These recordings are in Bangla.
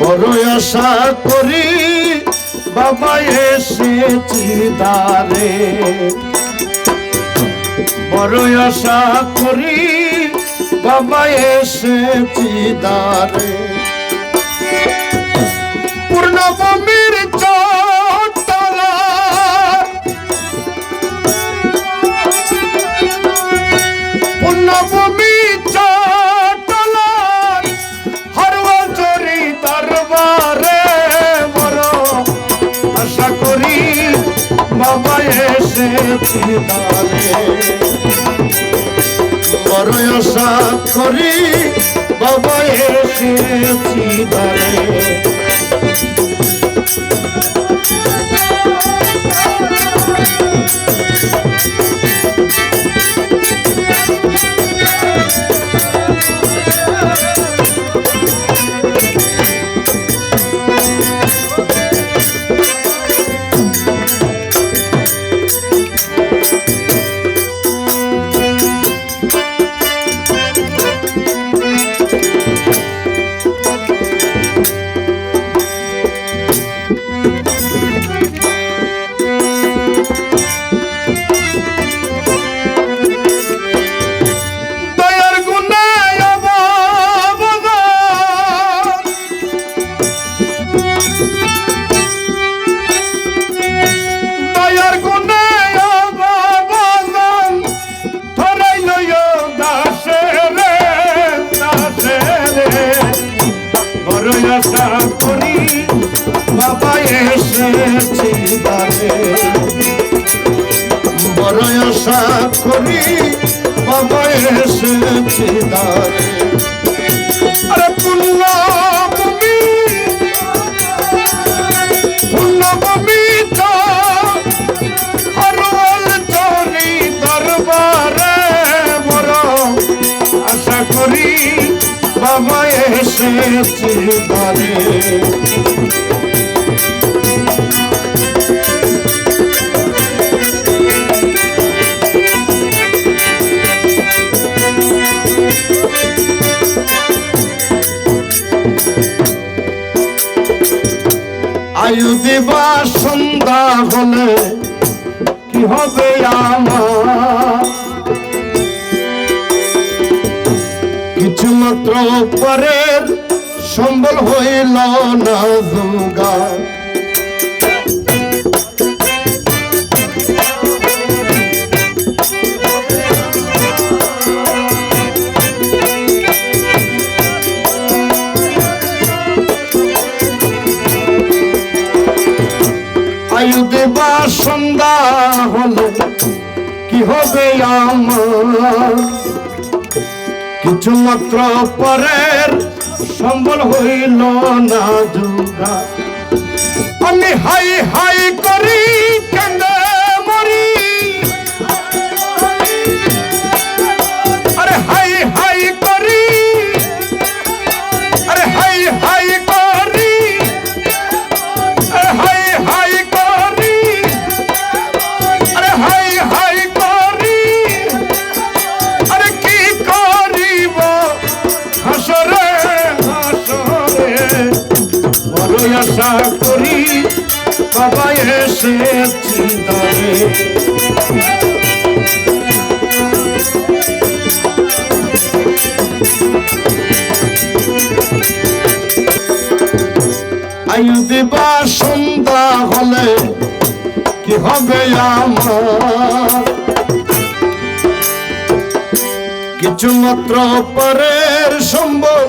বড় আশা করি বাবা এসেছি দারে বড় আশা করি বাবা এসেছি দারে পূর্ণভূমির দারে বড় আশা করি বাবা এসেছি দারে দয়ার করি বাবা এসেছি দারে আরে পুণ্য ভূমি পুণ্য ভূমি তো হরওয়াল চরি দরবারে বড় আশা করি বাবা এসেছি দারে আয়ু দিবা সন্ধ্যা হলে কি হবে কিছু মাত্র পরের সম্বল হইল না জোগাড়। কিছু মাত্র পরের সম্বল হইল না যুগা আমি হাই হাই করি কেন্দে বাবা এসেছি দারে আয়ু দিবা সন্ধ্যা হলে কি হবে আমার? কিছু মাত্র পরের সম্বল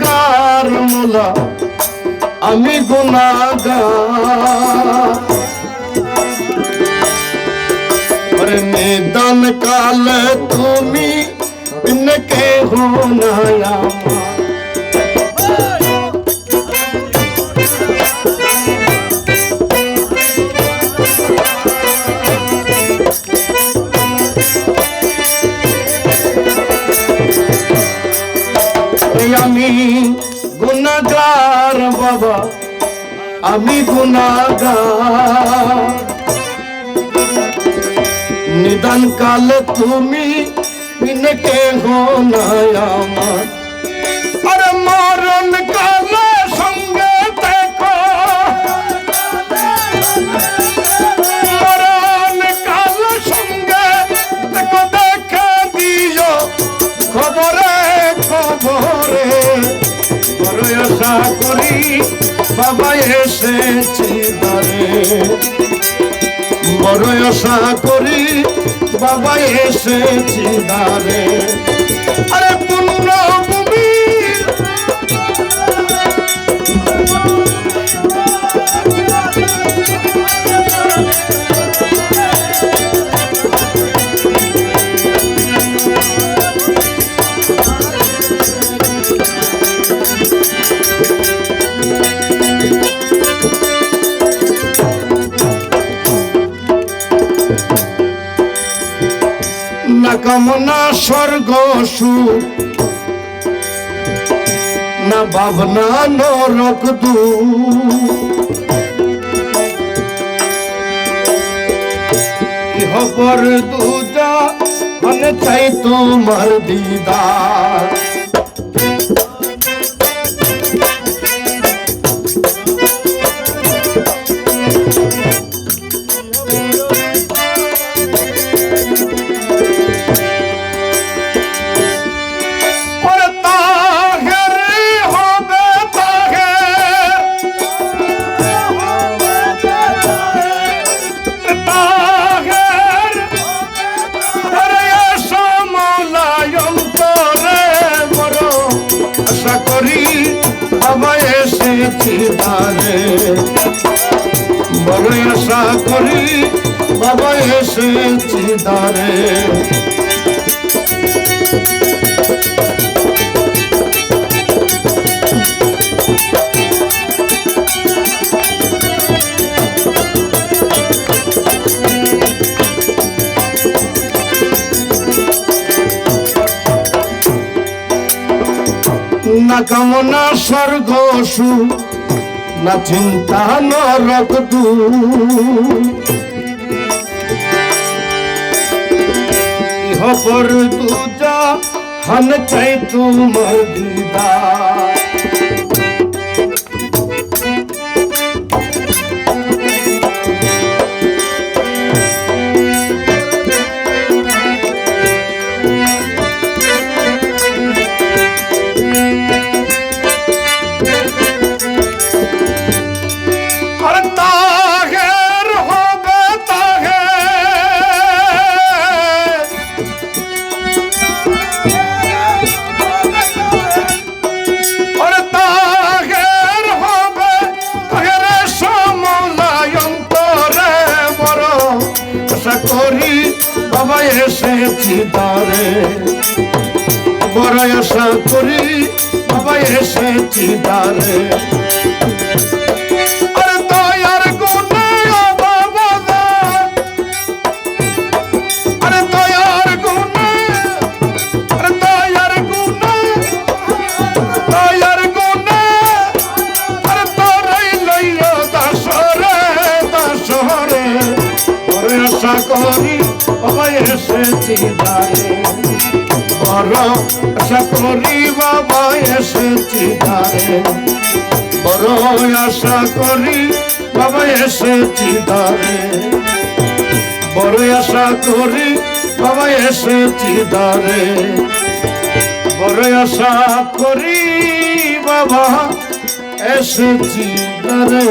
মোলা আমি গুনাগার ওরে নিদান কালে তুমি ইনকে হো না আমি গুনাগার বাবা আমি গুণাগার। নিদান কাল তুমি বিনকে হো না আমার। আর মরণ কালে বাবা এসেছি বারে বড় আশা করি বাবা এসেছি দারে আরে পূর্ণ ভূমি কামনা স্বর্গ না ভাবনা নরক দু খবর দুজা? মানে চাই তোমার দিদার। তারে বড় আশা করি বাবা এসেছি তারে কামনা স্বর্গ সু না চিন্তা নরক দু ইহপর দুজা হন চাই তোমার দিদা এসেছি দারে বড় আশা করি বাবা এসেছি দারে আরে এসেছি দারে আশা করি বাবা এসেছি দারে বড় আশা করি বাবা এসেছি দারে বড় আশা করি বাবা এসেছি দারে বড় আশা করি বাবা এসেছি দারে